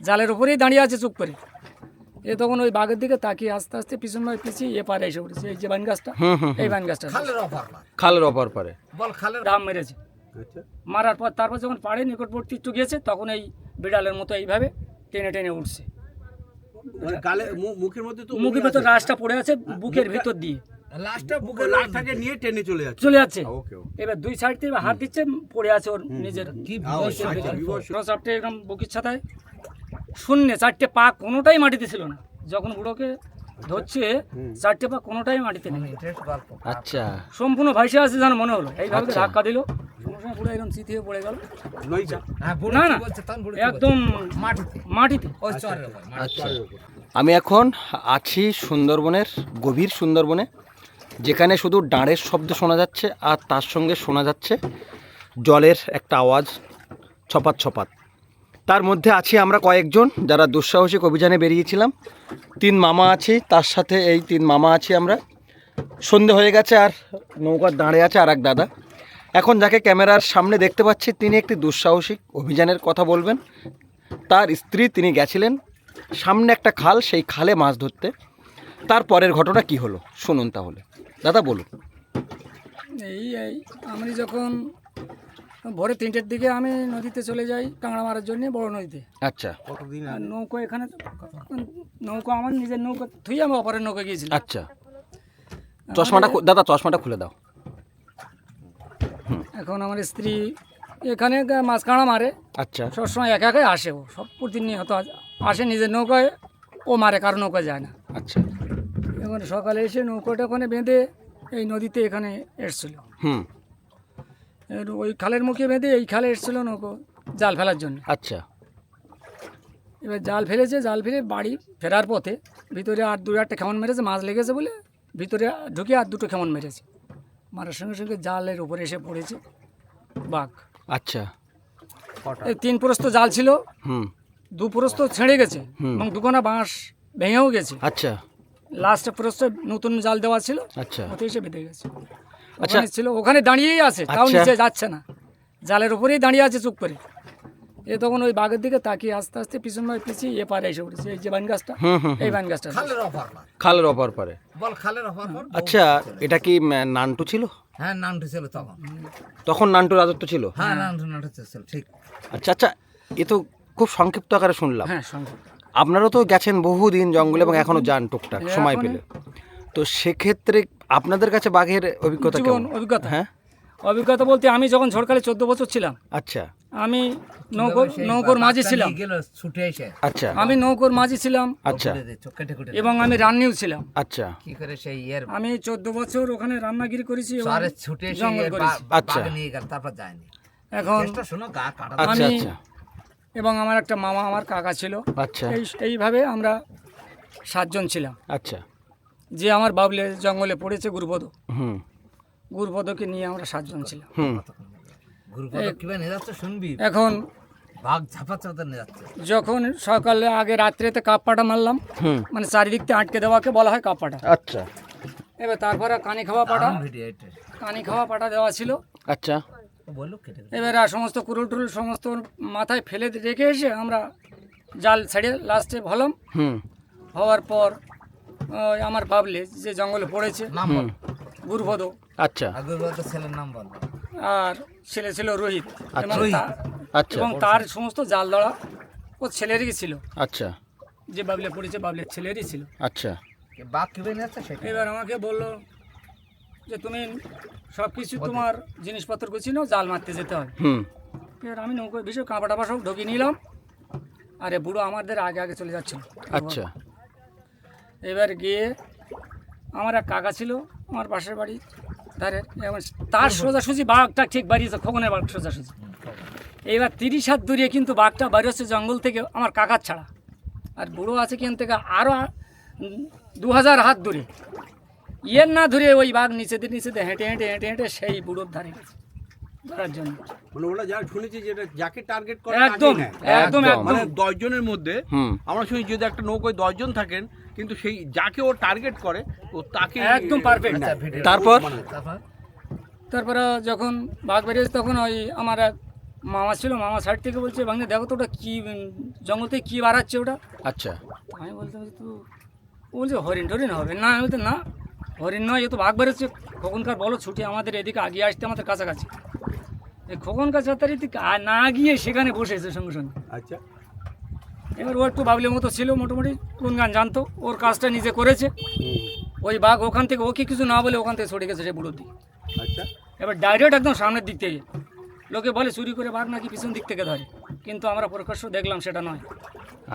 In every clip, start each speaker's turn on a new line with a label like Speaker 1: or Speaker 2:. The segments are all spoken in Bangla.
Speaker 1: জালের উপরেই দাঁড়িয়ে আছে চুপ করে। এ তখন ওই বাঘের দিকে তাকিয়ে আস্তে আস্তে পিছন ভাই পিছিয়ে এ পারে এসে উঠেছে। এই যে বান গাছটা এই বান গাছটা।
Speaker 2: খালের
Speaker 3: অপর পারে।
Speaker 2: বল খালের
Speaker 1: ডাম মেরেছে।
Speaker 3: আচ্ছা।
Speaker 1: মারার পর তারপর যখন পাড়ে নিকটবর্তী একটু গিয়েছে তখন এই বিড়ালের মতো এইভাবে টেনে টেনে উঠছে।
Speaker 4: মুখের মধ্যে তো
Speaker 1: মুখের ভেতর রাসটা পড়ে আছে বুকের ভিতর দিয়ে।
Speaker 2: লাস্টটা বুকে
Speaker 4: বুকের লাশটাকে নিয়ে টেনে চলে যাচ্ছে।
Speaker 1: চলে যাচ্ছে।
Speaker 4: ওকে ওকে।
Speaker 1: এবার দুই সাইড থেকে হাত দিচ্ছে পড়ে আছে ওর নিজের
Speaker 2: কি
Speaker 1: বুকির ছাতায়। শূন্য চারটে পা কোনোটাই মাটিতে ছিল না। যখন বুড়োকে ধরছে চারটে পা কোনোটাই মাটিতে নেই।
Speaker 3: আচ্ছা।
Speaker 1: সম্পূর্ণ ভাইসে আছে যেন মনে হলো। এইভাবে
Speaker 3: আচ্ছা।
Speaker 1: ধাক্কা দিল। এরকম চিথিয়ে পড়ে গেল।
Speaker 2: হ্যাঁ
Speaker 1: না, না। একদম
Speaker 2: মাটিতে।
Speaker 3: আচ্ছা। আমি এখন আছি সুন্দরবনের গভীর সুন্দরবনে যেখানে শুধু ডাঁড়ের শব্দ শোনা যাচ্ছে আর তার সঙ্গে শোনা যাচ্ছে জলের একটা আওয়াজ ছপাত ছপাত। তার মধ্যে আছি আমরা কয়েকজন যারা দুঃসাহসিক অভিযানে বেরিয়েছিলাম। তিন মামা আছি, তার সাথে এই তিন মামা আছি আমরা। সন্ধে হয়ে গেছে আর নৌকার দাঁড়ে আছে আর এক দাদা। এখন যাকে ক্যামেরার সামনে দেখতে পাচ্ছি, তিনি একটি দুঃসাহসিক অভিযানের কথা বলবেন। তার স্ত্রী তিনি গেছিলেন সামনে একটা খাল, সেই খালে মাছ ধরতে। তার পরের ঘটনা কি হলো? শুনুন তাহলে। দাদা, বলুন।
Speaker 1: এই, আমি যখন ভোরে তিনটের দিকে আমি নদীতে চলে যাই কাঁকড়া মারার জন্য বড় নদীতে।
Speaker 3: আচ্ছা।
Speaker 4: কতদিন
Speaker 1: আর নৌকো এখানে নৌকো আমার নিজের নৌকো থুই আমি অপরের নৌকো গিয়েছিলাম।
Speaker 3: আচ্ছা। চশমাটা দাদা চশমাটা খুলে দাও।
Speaker 1: এখন আমার স্ত্রী এখানে গা- মাছ কাঁড়া মারে।
Speaker 3: আচ্ছা।
Speaker 1: সবসময় একা একাই আসে ও সব প্রতিনিয়ত আসে নিজের নৌকায় ও মারে কারও নৌকা যায় না।
Speaker 3: আচ্ছা।
Speaker 1: এখন সকালে এসে নৌকোটা ওখানে বেঁধে এই নদীতে এখানে এসছিল।
Speaker 3: হুম।
Speaker 1: ওই খালের মুখে বেঁধে এই খালে এসছিল নৌকো জাল ফেলার জন্য।
Speaker 3: আচ্ছা।
Speaker 1: এবার জাল ফেলেছে জাল ফেলে বাড়ি ফেরার পথে ভিতরে আর দু একটা খেমন মেরেছে মাছ লেগেছে বলে ভিতরে ঢুকে আর দুটো খেমন মেরেছে। মারার সঙ্গে সঙ্গে জালের উপরে এসে পড়েছে বাঘ।
Speaker 3: আচ্ছা।
Speaker 1: এই তিন প্রস্ত জাল ছিল
Speaker 3: হুম।
Speaker 1: দু প্রস্ত ছেড়ে গেছে। এবং দুখানা বাঁশ ভেঙেও গেছে।
Speaker 3: আচ্ছা।
Speaker 1: লাস্টে প্রস্ত নতুন জাল দেওয়া ছিল
Speaker 3: আচ্ছা।
Speaker 1: ওতে এসে বেঁধে গেছে।
Speaker 3: আচ্ছা।
Speaker 1: ওখানে ছিল ওখানে দাঁড়িয়েই আছে তাও
Speaker 3: আচ্ছা।
Speaker 1: নিচে যাচ্ছে না। জালের উপরেই দাঁড়িয়ে আছে চুপ করে। এ তখন ওই বাঘের দিকে তাকিয়ে আস্তে আস্তে পিছন ভাই পিছিয়ে এ পারে এসে উঠেছে। এই যে বান গাছটা এই বান গাছটা।
Speaker 2: খালের
Speaker 3: অপর পারে।
Speaker 2: বল খালের অফার
Speaker 3: আচ্ছা এটা কি নান্টু ছিল?
Speaker 2: হ্যাঁ নামটা ছিল তখন।
Speaker 3: তখন নান্টু রাজত্ব ছিল?
Speaker 2: হ্যাঁ নামটা নামটা ছিল ঠিক।
Speaker 3: আচ্ছা আচ্ছা এ তো খুব সংক্ষিপ্ত আকারে শুনলাম।
Speaker 1: হ্যাঁ সঙ্গে
Speaker 3: আপনারাও তো গেছেন বহুদিন জঙ্গলে এবং এখনও যান টুকটাক সময় পেলে। তো সেক্ষেত্রে আপনাদের কাছে বাঘের অভিজ্ঞতা
Speaker 1: জীবন
Speaker 3: কেমন?
Speaker 1: অভিজ্ঞতা।
Speaker 3: হ্যাঁ?
Speaker 1: অভিজ্ঞতা বলতে আমি যখন ঝড়কালে চোদ্দ বছর ছিলাম
Speaker 3: আচ্ছা।
Speaker 1: আমি নৌকোর নৌকোর মাঝি ছিলাম।
Speaker 2: গেল ছুটে এসে।
Speaker 3: আচ্ছা।
Speaker 1: আমি নৌকোর মাঝি ছিলাম।
Speaker 3: আচ্ছা।
Speaker 2: কেটে
Speaker 1: এবং আমি রান্নিও ছিলাম।
Speaker 3: আচ্ছা।
Speaker 2: কি করে সেই ইয়ের
Speaker 1: আমি চোদ্দ বছর ওখানে রান্নাগিরি করেছি এবং
Speaker 2: চরে ছুটে এসে
Speaker 1: জঙ্গল করেছি।
Speaker 2: বা-
Speaker 3: আচ্ছা।
Speaker 2: বাঘ নিয়ে গেল তারপর যায়নি।
Speaker 1: এখন
Speaker 2: চেষ্টা শোনো গা কাটা
Speaker 3: আচ্ছা
Speaker 1: আমি-
Speaker 3: আচ্ছা।
Speaker 1: এবং আমার একটা মামা আমার কাকা ছিল।
Speaker 3: আচ্ছা।
Speaker 1: এই এইভাবে আমরা সাতজন ছিলাম।
Speaker 3: আচ্ছা।
Speaker 1: যে আমার বাবলে জঙ্গলে পড়েছে গুরুপদ।
Speaker 3: হুম।
Speaker 1: গুরুপদকে নিয়ে আমরা সাতজন ছিলাম। এখন যখন সকালে আগে রাত্রেতে কাপ্পাটা মারলাম
Speaker 3: হুম।
Speaker 1: মানে চারিদিক থেকে আটকে দেওয়াকে বলা হয় কাপ্পাটা।
Speaker 3: আচ্ছা।
Speaker 1: এবার তারপরে কানি খাওয়া পাটা কানি খাওয়া পাটা দেওয়া ছিল।
Speaker 3: আচ্ছা।
Speaker 1: এবার আর সমস্ত কুরুল টুরুল সমস্ত মাথায় ফেলে রেখে এসে আমরা জাল ছেড়ে লাস্টে ভলাম
Speaker 3: হুম।
Speaker 1: হওয়ার পর আমার বাবলে যে জঙ্গলে পড়েছে
Speaker 2: নাম বল।
Speaker 1: গুরুপদ।
Speaker 3: আচ্ছা।
Speaker 2: ছেলের নাম বল।
Speaker 1: আর ছেলে ছিল রোহিত।
Speaker 3: আচ্ছা। আচ্ছা।
Speaker 1: এবং তার সমস্ত জাল দড়া ও ছেলেরই ছিল।
Speaker 3: আচ্ছা।
Speaker 1: যে বাবলে পড়েছে বাবলের ছেলেরই ছিল।
Speaker 3: আচ্ছা।
Speaker 1: এবার আমাকে বলল যে তুমি সব কিছু তোমার জিনিসপত্র গুছিয়ে নাও জাল মারতে যেতে হয়
Speaker 3: হুম।
Speaker 1: এবার আমি নৌকো বিষয় কাঁপা টাপা সব ঢুকিয়ে নিলাম। আরে বুড়ো আমাদের আগে আগে চলে যাচ্ছিল।
Speaker 3: আচ্ছা।
Speaker 1: এবার গিয়ে আমার এক কাকা ছিল আমার পাশের বাড়ি ধারে এবার তার সোজাসুজি বাঘটা ঠিক বাড়িয়েছে খোকনের বাঘ সোজাসুজি। এবার তিরিশ হাত দূরে কিন্তু বাঘটা বাড়ি হচ্ছে জঙ্গল থেকে আমার কাকার ছাড়া। আর বুড়ো আছে কিন থেকে আরও দু হাজার হাত দূরে। ইয়ের না ধরে ওই বাঘ নিচেতে নিচেতে হেঁটে হেঁটে হেঁটে হেঁটে সেই বুড়োর ধারে গেছে ধরার জন্য।
Speaker 4: মানে ওরা যা শুনেছি যেটা যাকে টার্গেট করে
Speaker 1: একদম একদম
Speaker 3: একদম।
Speaker 4: মানে দশ জনের মধ্যে আমরা শুনি যদি একটা নৌকোয় দশজন থাকেন কিন্তু সেই যাকে ও টার্গেট করে ও তাকে
Speaker 1: একদম perfect।
Speaker 2: আচ্ছা
Speaker 3: তারপর?
Speaker 2: তারপর?
Speaker 1: যখন বাঘ বেরিয়েছে তখন ওই আমার এক মামা ছিল মামা সাইড থেকে বলছে ভাঙে দেখো তো ওটা কী জঙ্গল থেকে কী বাড়াচ্ছে ওটা?
Speaker 3: আচ্ছা।
Speaker 1: আমি বলতে বলছি তো ও বলছে হরিণ টরিণ হবে? না আমি বলতে না হরিণ নয় এ তো বাঘ বেরোচ্ছে। খোকনকার বলো ছুটি আমাদের এদিকে আগিয়ে আসতে আমাদের কাছাকাছি। এই খোকনকার ছাত্রারি না গিয়ে সেখানে বসেছে সঙ্গে সঙ্গে।
Speaker 4: আচ্ছা।
Speaker 1: এবার ও একটু বাবলের মতো ছিল মোটামুটি কোন গান জানতো ওর কাজটা নিজে করেছে। ওই বাঘ ওখান থেকে ওকে কিছু না বলে ওখান থেকে ছড়ে গেছে সে বুড়োর দিকে।
Speaker 4: আচ্ছা।
Speaker 1: এবার ডাইরেক্ট একদম সামনের দিক থেকে। লোকে বলে চুরি করে বাঘ নাকি পিছন দিক থেকে ধরে। কিন্তু আমরা প্রকাশ্য দেখলাম সেটা নয়।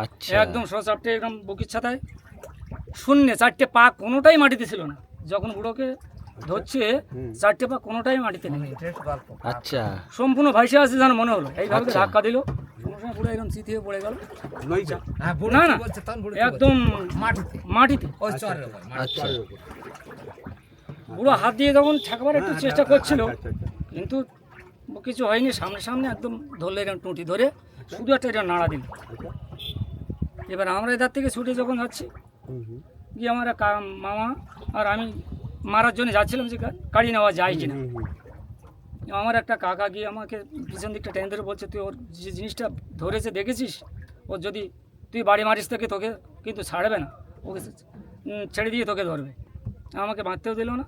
Speaker 3: আচ্ছা।
Speaker 1: একদম ছ চারটে একদম বুকির ছাতায় শূন্যে চারটে পা কোনোটাই মাটিতে ছিল না। যখন বুড়োকে ধরছে চারটে পা কোনোটাই মাটিতে নেই।
Speaker 3: আচ্ছা।
Speaker 1: সম্পূর্ণ ভাইসে আছে যেন মনে হলো। এইভাবে
Speaker 3: আচ্ছা।
Speaker 1: ধাক্কা দিল। পুরো একদম চিথিয়ে পড়ে গেল।
Speaker 2: হ্যাঁ বুড়ো
Speaker 1: না, না।
Speaker 2: বুড়ো
Speaker 1: একদম
Speaker 2: মাটিতে।
Speaker 1: মাটিতে।
Speaker 3: আচ্ছা।
Speaker 1: পুরো হাত দিয়ে যখন ঠাকবার একটু চেষ্টা করছিল
Speaker 4: আচ্ছা আচ্ছা
Speaker 1: কিন্তু কিছু হয়নি সামনে সামনে একদম ধরলে এরকম টুটি ধরে শুধু একটা এটা নাড়া দিল।
Speaker 4: আচ্ছা।
Speaker 1: এবার আমরা এধার থেকে ছুটে যখন যাচ্ছি গিয়ে আমার এক মামা আর আমি মারার জন্য যাচ্ছিলাম যে গাড়ি নেওয়া যায় কিনা। আমার একটা কাকা গিয়ে আমাকে পিছন দিকটা টেনে ধরে বলছে তুই ওর যে জিনিসটা ধরেছে দেখেছিস? ওর যদি তুই বাড়ি মারিস থেকে তোকে কিন্তু ছাড়বে না। ওকে ছেড়ে দিয়ে তোকে ধরবে। আমাকে বাঁধতেও দিল না।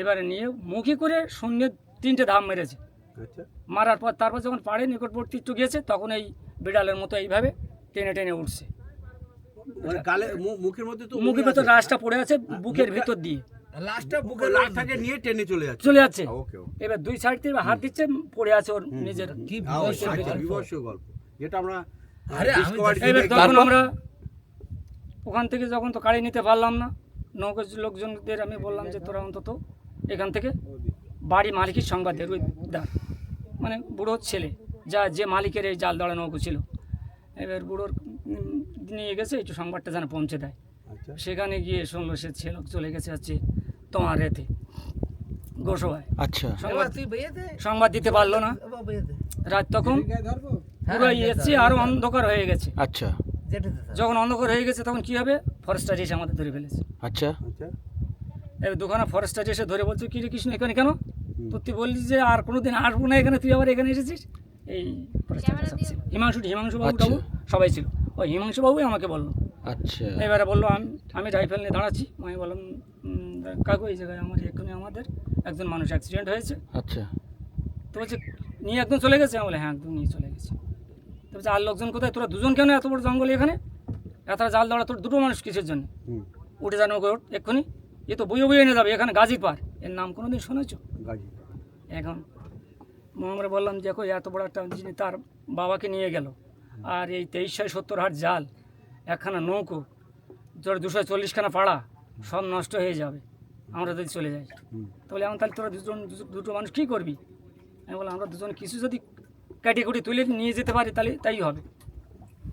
Speaker 1: এবারে নিয়ে মুখে করে শূন্য তিনটে ধাম মেরেছে।
Speaker 4: আচ্ছা।
Speaker 1: মারার পর তারপর যখন পাড়ে নিকটবর্তী একটু গিয়েছে তখন এই বিড়ালের মতো এইভাবে টেনে টেনে উঠছে।
Speaker 4: গালে মুখের মধ্যে তো
Speaker 1: মুখের ভেতর রাসটা পড়ে আছে বুকের ভিতর দিয়ে।
Speaker 2: লাস্টটা বুকে
Speaker 4: লাশটাকে নিয়ে টেনে চলে যাচ্ছে।
Speaker 1: চলে যাচ্ছে। এবার দুই সাইড থেকে হাত দিচ্ছে পড়ে আছে ওর নিজের
Speaker 2: কি
Speaker 4: আচ্ছা
Speaker 2: বিভৎস গল্প।
Speaker 4: বিবর্ষ গল্প। যেটা আমরা
Speaker 2: আরে আমি
Speaker 1: এবার তখন আমরা ওখান থেকে যখন তো কাড়ি নিতে পারলাম না নৌকো লোকজনদের আমি বললাম যে তোরা অন্তত এখান থেকে বাড়ি মালিকের সংবাদ দে মানে বুড়োর ছেলে যা যে মালিকের এই জাল দড়া নৌকো ছিল। এবার বুড়োর নিয়ে গেছে একটু সংবাদটা যেন পৌঁছে দেয়।
Speaker 4: আচ্ছা।
Speaker 1: সেখানে গিয়ে শুনলো সে ছেলে চলে গেছে হচ্ছে তোমার রেতে গোসবায়।
Speaker 3: আচ্ছা।
Speaker 1: সংবাদ দিতে পারল না। রাত তখন
Speaker 2: হ্যাঁ,
Speaker 1: পুরো
Speaker 2: হ্যাঁ,
Speaker 1: এসছে আরও অন্ধকার হয়ে গেছে।
Speaker 3: আচ্ছা।
Speaker 1: যখন অন্ধকার হয়ে গেছে তখন কি হবে? ফরেস্টার এসে আমাদের ধরে ফেলেছে।
Speaker 3: আচ্ছা।
Speaker 4: আচ্ছা।
Speaker 1: এবার দুখানা ফরেস্টার এসে ধরে বলছে কি রে কৃষ্ণ এখানে কেন? তো তুই বললি যে আর কোনোদিন আসব না এখানে তুই আবার এখানে এসেছিস? এই হিমাংশু হিমাংশু বাবু
Speaker 3: আচ্ছা।
Speaker 1: সবাই ছিল। ওই হিমাংশু বাবুই আমাকে বলল।
Speaker 3: আচ্ছা।
Speaker 1: এবারে বলল আমি আমি রাইফেল নিয়ে দাঁড়াচ্ছি। আমি বললাম কাকু এই জায়গায় আমার এক্ষুনি আমাদের একজন মানুষ অ্যাক্সিডেন্ট হয়েছে।
Speaker 3: আচ্ছা।
Speaker 1: তো বলছে নিয়ে একদম চলে গেছে? আমি বলে হ্যাঁ একদম নিয়ে চলে গেছে। তো বলছে আর লোকজন কোথায়? তোরা দুজন কেন এত বড় জঙ্গল এখানে? এত জাল দাঁড়া তোর দুটো মানুষ কিসের জন্য? উঠে যান ওকে ওঠ, এক্ষুনি। এ তো বইয়ে বইয়ে নিয়ে যাবে এখানে গাজী পার এর নাম কোনো দিন শুনেছ?
Speaker 4: গাজী
Speaker 1: এখন আমরা বললাম দেখো এত বড় একটা যিনি তার বাবাকে নিয়ে গেল। আর এই তেইশশো সত্তর হাট জাল একখানা নৌকো তোর দুশো চল্লিশখানা পাড়া সব নষ্ট হয়ে যাবে। আমরা যদি চলে যাই। তাহলে এখন তাহলে তোরা দুজন দুটো মানুষ কী করবি? আমি বললাম আমরা দুজন কিছু যদি কাটি কুটি তুলে নিয়ে যেতে পারি তাহলে তাই হবে।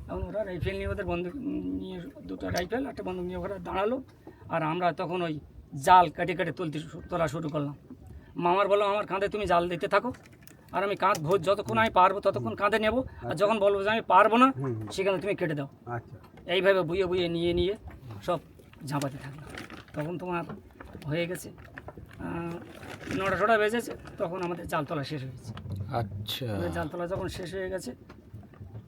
Speaker 1: এখন ওরা রাইফেল নিয়ে ওদের বন্দুক নিয়ে দুটো রাইফেল একটা বন্দুক নিয়ে ওরা দাঁড়াল আর আমরা তখন ওই জাল কেটে কেটে তুলতে তোলা শুরু করলাম। মামার বললাম আমার কাঁধে তুমি জাল দিতে থাকো। আর আমি কাঁধ ভোজ যতক্ষণ আমি পারব ততক্ষণ কাঁধে নেব। আর যখন বলব যে আমি পারব না সেখানে তুমি কেটে দাও।
Speaker 4: আচ্ছা।
Speaker 1: এইভাবে বুয়ে বুয়ে নিয়ে নিয়ে সব ঝাঁপাতে থাকলাম। তখন তোমার হয়ে গেছে নটা ছটা বেজেছে তখন আমাদের জাল তোলা শেষ হয়েছে
Speaker 3: আচ্ছা।
Speaker 1: আমাদের জাল তোলা যখন শেষ হয়ে গেছে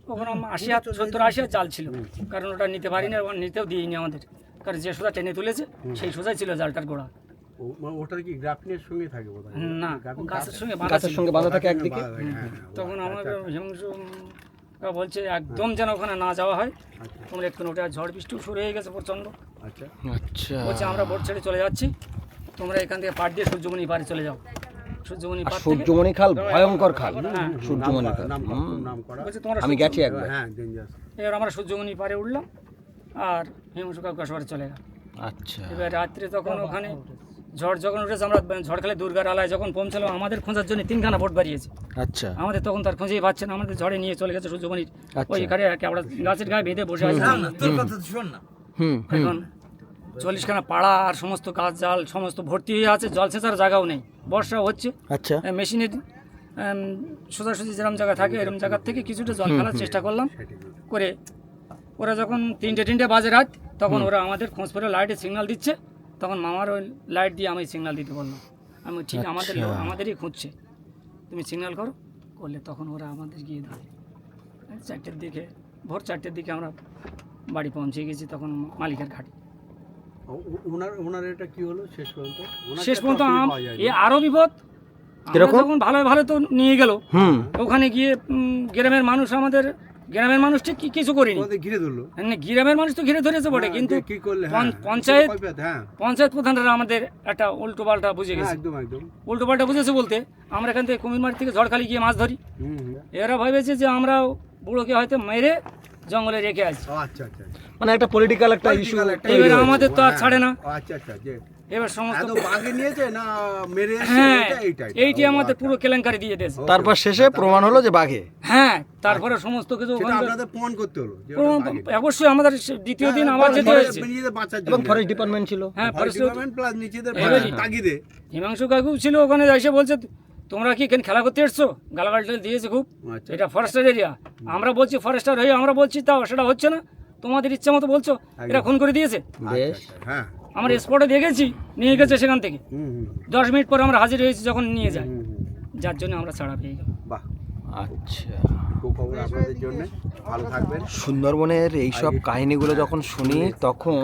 Speaker 1: তখন আমার আশি হাত সত্তর আশি হাত জাল ছিল। কারণ ওটা নিতে পারিনি এবং নিতেও দিইনি আমাদের। কারণ যে সোজা টেনে তুলেছে সেই সোজাই ছিল জালটার গোড়া।
Speaker 4: মানে ওটা কি গ্রাফটিনের সঙ্গে থাকে বোধ
Speaker 1: না গাছের সঙ্গে
Speaker 3: গাছের সঙ্গে বাঁধা থাকে একদিকে
Speaker 1: তখন আমার হিমাংশু বলছে একদম যেন ওখানে না যাওয়া হয়। তোমরা একটু ওটা ঝড় বৃষ্টিও শুরু হয়ে গেছে প্রচণ্ড।
Speaker 4: আচ্ছা।
Speaker 3: আচ্ছা।
Speaker 1: বলছে আমরা বোট ছেড়ে চলে যাচ্ছি। তোমরা এখান থেকে পাড় দিয়ে সূর্যমণি পাড়ে চলে যাও। সূর্যমণি পাড়
Speaker 3: সূর্যমণি খাল ভয়ঙ্কর খাল।
Speaker 1: হ্যাঁ
Speaker 3: সূর্যমণি খাল। আমি গেছি একবার
Speaker 4: হ্যাঁ
Speaker 1: এবার আমরা সূর্যমণি পাড়ে উঠলাম আর হিমশু কাকু আসবারে চলে গেল
Speaker 3: আচ্ছা।
Speaker 1: এবার রাত্রে তখন ওখানে ঝড় যখন উঠেছে আমরা ঝড়খালে দুর্গার আলায় যখন পৌঁছালাম আমাদের খোঁজার জন্য তিনখানা বোট বাড়িয়েছে।
Speaker 3: আচ্ছা।
Speaker 1: আমাদের তখন তার খুঁজেই পাচ্ছে না আমাদের ঝড়ে নিয়ে চলে গেছে সূর্যমণির।
Speaker 3: আচ্ছা।
Speaker 1: ওই এখানে আমরা গাছের গায়ে বেঁধে বসে আছি।
Speaker 2: না, না, তোর শোন না।
Speaker 3: হুম হুম।
Speaker 1: এখন চল্লিশখানা পাড়া আর সমস্ত গাছ জাল সমস্ত ভর্তি হয়ে আছে জল সেচার জায়গাও নেই। বর্ষা হচ্ছে।
Speaker 3: আচ্ছা।
Speaker 1: মেশিনের সোজাসুজি যেরকম জায়গা থাকে এরকম জায়গার থেকে কিছুটা জল ফেলার চেষ্টা করলাম। করে ওরা যখন তিনটে তিনটে বাজে রাত তখন ওরা আমাদের খোঁজ করে লাইটে সিগন্যাল দিচ্ছে। তখন মামার ওই লাইট দিয়ে আমি সিগনাল দিতে বললাম। আমি ঠিক আমাদের লোক- আমাদেরই খুঁজছে। তুমি সিগনাল করো। করলে তখন ওরা আমাদের গিয়ে ধরে চারটের দিকে ভোর চারটের দিকে আমরা বাড়ি পৌঁছে গেছি তখন মালিকের ঘাটে।
Speaker 5: ও- ও- ওনার ওনার এটা কি হলো শেষ পর্যন্ত?
Speaker 1: শেষ পর্যন্ত আম- এ আরও বিপদ।
Speaker 3: কীরকম?
Speaker 1: ভালো ভালো তো নিয়ে গেল ওখানে গিয়ে গ্রামের মানুষ আমাদের গ্রামের মানুষ ঠিক কি- কিছু করিনি?
Speaker 5: ওদের ঘিরে ধরলো।
Speaker 1: মানে গ্রামের মানুষ তো ঘিরে ধরেছে বটে
Speaker 5: হ্যাঁ,
Speaker 1: কিন্তু
Speaker 5: কি করলে? হ্যাঁ,
Speaker 1: পঞ্চায়েত-
Speaker 5: হ্যাঁ।
Speaker 1: পঞ্চায়েত প্রধানরা আমাদের একটা উল্টো পাল্টা বুঝে
Speaker 5: হ্যাঁ,
Speaker 1: গেছে।
Speaker 5: একদম একদম।
Speaker 1: উল্টো পাল্টা বুঝেছে বলতে আমরা এখান থেকে কুমিরমারি থেকে ঝড়খালি গিয়ে মাছ ধরি। এরা ভেবেছে যে আমরা বুড়োকে হয়তো মেরে জঙ্গলে রেখে আছি
Speaker 5: আচ্ছা আচ্ছা আচ্ছা।
Speaker 3: মানে একটা পলিটিক্যাল একটা ইস্যু
Speaker 1: আমাদের তো আর ছাড়ে না।
Speaker 5: আচ্ছা আচ্ছা
Speaker 1: এবার সমস্ত
Speaker 5: বাগে নিয়েছে না মেরে
Speaker 1: হ্যাঁ এইটি আমাদের
Speaker 5: আচ্ছা।
Speaker 1: পুরো কেলেঙ্কারি দিয়ে দিয়েছে।
Speaker 3: তারপর শেষে প্রমাণ হলো যে বাঘে।
Speaker 1: হ্যাঁ তারপরে সমস্ত কিছু
Speaker 5: আপনাদের প্রমাণ করতে হলো।
Speaker 1: অবশ্যই আমাদের দ্বিতীয় দিন আবার যেতে হয়েছে।
Speaker 3: এবং ফরেস্ট ডিপার্টমেন্ট ছিল।
Speaker 1: হ্যাঁ
Speaker 5: ফরেস্ট ডিপার্টমেন্ট প্লাস নিজেদের তাগিদে।
Speaker 1: হিমাংশু কাকু ছিল ওখানে এসে বলছে তোমরা কি এখানে খেলা করতে এসছো? গালাগালটা দিয়েছে খুব।
Speaker 5: আচ্ছা।
Speaker 1: এটা ফরেস্টের এরিয়া আমরা বলছি ফরেস্টার হয়ে আমরা বলছি তাও সেটা হচ্ছে না। তোমাদের ইচ্ছা মতো বলছো। এটা খুন করে দিয়েছে।
Speaker 3: বেশ
Speaker 5: হ্যাঁ।
Speaker 1: আমরা স্পটে দেখেছি নিয়ে গেছে সেখান থেকে। দশ মিনিট পর আমরা হাজির হয়েছি যখন নিয়ে
Speaker 5: হুম।
Speaker 1: যার জন্য আমরা ছাড়া পেয়ে গেলাম।
Speaker 5: বাহ।
Speaker 3: আচ্ছা।
Speaker 5: সুখবর আপনাদের জন্য। ভালো থাকবেন।
Speaker 3: সুন্দরবনের এইসব কাহিনীগুলো যখন শুনি তখন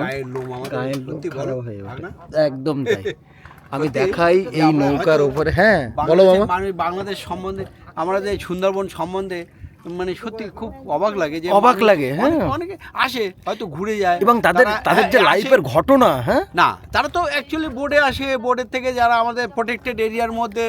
Speaker 3: হয়ে? একদম তাই। আমি দেখাই এই নৌকার উপরে। হ্যাঁ বলো বাবা
Speaker 5: বাংলাদেশ সম্বন্ধে আমরা যে সুন্দরবন সম্বন্ধে মানে সত্যি খুব অবাক লাগে যে
Speaker 3: অবাক লাগে, হ্যাঁ।
Speaker 5: অনেকে- আসে হয়তো ঘুরে যায়
Speaker 3: এবং তাদের তাদের যে লাইফের ঘটনা হ্যাঁ
Speaker 5: না তারা তো অ্যাকচুয়ালি বোর্ডে আসে বোর্ডের থেকে যারা আমাদের প্রোটেক্টেড এরিয়ার মধ্যে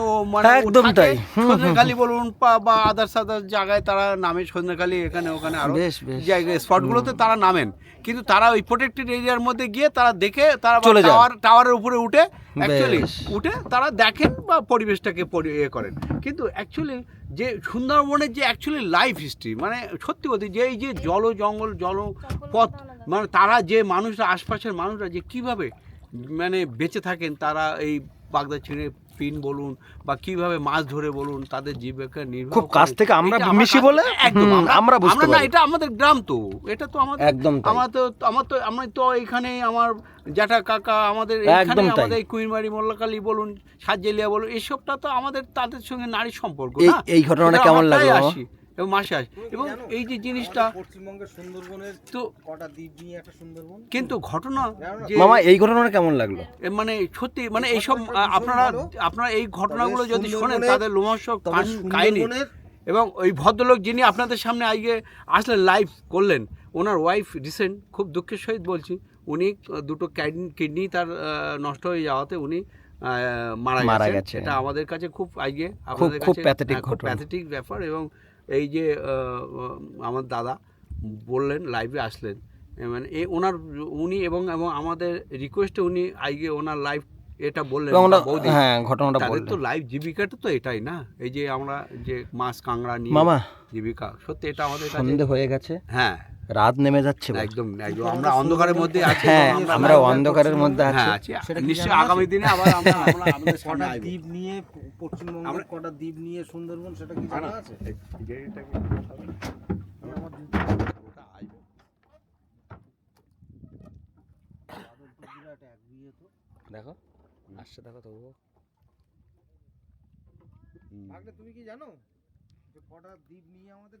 Speaker 5: ও মানে
Speaker 3: হ্যাঁ, একদম তাই।
Speaker 5: সজনেখালি বলুন বা আদার্স আদার্স জায়গায় তারা নামে সজনেখালি এখানে ওখানে আরও
Speaker 3: বেশ, বেশ।
Speaker 5: জায়গায় স্পটগুলোতে তারা নামেন কিন্তু তারা ওই প্রোটেক্টেড এরিয়ার মধ্যে গিয়ে তারা দেখে তারা। টাওয়ার টাওয়ারের উপরে উঠে অ্যাকচুয়ালি উঠে তারা দেখেন বা পরিবেশটাকে পরি- ইয়ে করেন। কিন্তু অ্যাকচুয়ালি যে সুন্দরবনের যে অ্যাকচুয়ালি লাইফ হিস্ট্রি মানে সত্যি কথা যে এই যে জল জঙ্গল জলপথ মানে তারা যে মানুষরা আশপাশের মানুষরা যে কীভাবে মানে বেঁচে থাকেন তারা এই বাগদা ছিঁড়ে পিন বলুন বা কীভাবে মাছ ধরে বলুন তাদের জীবিকা নির্ভর
Speaker 3: খুব কাছ থেকে আমরা মিশি বলে,
Speaker 5: একদম আমরা-
Speaker 3: আমরা বুঝতে
Speaker 5: আমরা না এটা আমাদের গ্রাম তো। এটা তো আমাদের
Speaker 3: একদম।
Speaker 5: আমার তো আমার তো আমি তো এখানে আমার জ্যাঠা কাকা আমাদের এখানে আমাদের কুইনবাড়ি মোল্লাকালী বলুন সাজেলিয়া বলুন এসবটা তো আমাদের তাদের সঙ্গে নারী সম্পর্ক
Speaker 3: এই-
Speaker 5: না?
Speaker 3: এই ঘটনাটা কেমন
Speaker 5: আমরা এবং মাসে আসি। এবং এই যে জিনিসটা
Speaker 2: পশ্চিমবঙ্গের সুন্দরবনের
Speaker 5: তো
Speaker 2: কটা দ্বীপ নিয়ে একটা সুন্দরবন?
Speaker 5: কিন্তু ঘটনা যে
Speaker 3: মামা এই ঘটনাটা কেমন লাগল?
Speaker 5: এ মানে সত্যি মানে এইসব আপনারা আপনারা এই ঘটনাগুলো যদি শোনেন তাদের লোমহর্ষক কাহিনী- এবং ওই ভদ্রলোক যিনি আপনাদের সামনে আজকে আসলেন লাইভ করলেন ওনার ওয়াইফ রিসেন্ট খুব দুঃখের সহিত বলছি উনি দুটো কিডনি তার নষ্ট হয়ে যাওয়াতে উনি মারা
Speaker 3: গেছে।
Speaker 5: এটা আমাদের কাছে খুব আজকে
Speaker 3: খুব-।
Speaker 5: প্যাথেটিক ব্যাপার এবং এই যে আমার দাদা বললেন লাইভে আসলেন। মানে এ ওনার উনি এবং এবং আমাদের রিকোয়েস্টে উনি আইগে ওনার লাইভ এটা বললেন বৌদি
Speaker 3: হ্যাঁ ঘটনাটা
Speaker 5: তাদের তো লাইভ জীবিকাটা তো এটাই না? এই যে আমরা যে মাছ কাঁকড়া নিয়ে জীবিকা সত্যি এটা আমাদের
Speaker 3: সন্ধে হয়ে গেছে।
Speaker 5: হ্যাঁ।
Speaker 3: রাত নেমে যাচ্ছে
Speaker 5: একদম একদম। আমরা অন্ধকারের মধ্যে আছি
Speaker 3: হ্যাঁ আমরা অন্ধকারের মধ্যে আছি
Speaker 5: হ্যাঁ আছি। নিশ্চয়ই আগামী দিনে আবার আমরা আমরা আপনাদের
Speaker 2: কটা দ্বীপ নিয়ে পশ্চিমবঙ্গের কটা দ্বীপ নিয়ে সুন্দরবন সেটা কি জানা আছে?
Speaker 3: দেখো আসছে দেখো তবুও
Speaker 2: তুমি কি জানো যে কটা দ্বীপ নিয়ে আমাদের